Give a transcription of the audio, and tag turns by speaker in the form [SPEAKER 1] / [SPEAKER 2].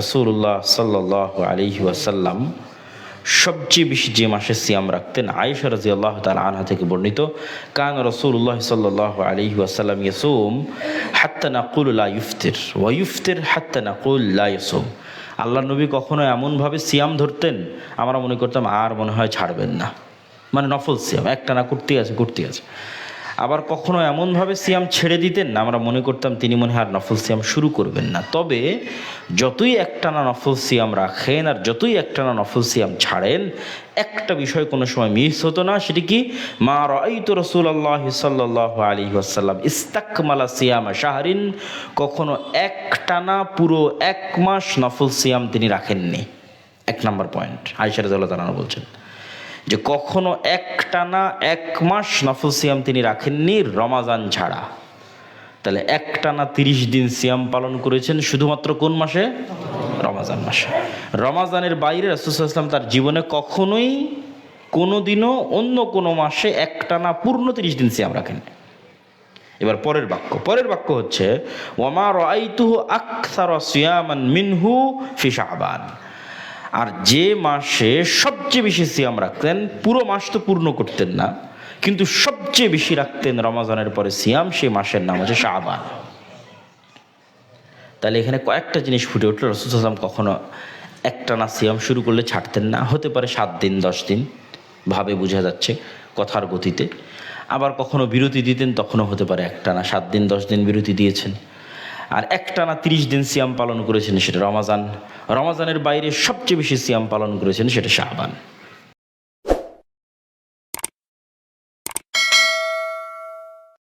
[SPEAKER 1] রসুল্লাহ সাল্লাহ আলী ওয়াসাল্লাম সবচেয়ে বেশি যে মাসে সিয়াম রাখতেন আয়েশা রাজি আল্লাহ তাল আনহা থেকে বর্ণিত, কান রসুল্লাহ সাল্লাহ আলী ওয়াসাল্লাম ইয়াসুম হাত্তা নাকুল লা ইফতির, ওয়া ইফতির হাত্তা নাকুল লা ইয়াসুম। আল্লাহ নবী কখনো এমনভাবে সিয়াম ধরতেন, আমরা মনে করতাম আর মনে হয় ছাড়বেন না। মানে নফল সিয়াম, একটা না করতেই আছে করতেই আছে। আবার কখনো এমনভাবে সিয়াম ছেড়ে দিতেন না। আমরা মনে করতাম তিনি মনে হয় আর নফল সিয়াম শুরু করবেন না। তবে যতই একটানা নফল সিয়াম রাখেন আর যতই একটানা নফল সিয়াম ছাড়েন, একটা বিষয় কোনো সময় মিস হতো না, সেটি কি? মা রাইত রসুল আল্লাহ সাল্লাহ আলী আসাল্লাম ইস্তাকমালা সিয়াম শাহরিন, কখনো একটানা পুরো এক মাস নফল সিয়াম তিনি রাখেননি। এক নম্বর পয়েন্ট। আয়সার তালানা বলছেন। যে কখনো একটানা এক মাস নফল সিয়াম তিনি রাখেননি রমাজান ছাড়া। তাহলে একটানা তিরিশ দিন সিয়াম পালন করেছেন শুধুমাত্র কোন মাসে? রমাজান মাসে। রমাজানের বাইরে রাসুসাল্লাম তার জীবনে কখনোই কোনো দিনও অন্য কোনো মাসে একটানা পূর্ণ তিরিশ দিন সিয়াম রাখেন। এবার পরের বাক্য। পরের বাক্য হচ্ছে ওমা রাইতুহু আকসার সিয়ামান মিনহু ফি শাহবান আর যে মাসে সবচেয়ে বেশি সিয়াম রাখতেন, পুরো মাস তো পূর্ণ করতেন না, কিন্তু সবচেয়ে বেশি রাখতেন রমাজানের পরে সিয়াম, সেই মাসের নাম হচ্ছে শাহবান তাহলে এখানে কয়েকটা জিনিস ফুটে উঠল রসুলাম কখনো একটা না সিয়াম শুরু করলে ছাড়তেন না, হতে পারে সাত দিন, দশ দিন, ভাবে বোঝা যাচ্ছে কথার গতিতে। আবার কখনো বিরতি দিতেন, তখনও হতে পারে একটা না সাত দিন, দশ দিন বিরতি দিয়েছেন। আর একটানা তিরিশ দিন সিয়াম পালন করেছেন সেটা রমাজান। রমাজানের বাইরে সবচেয়ে বেশি সিয়াম পালন করেছেন সেটা শাহবান।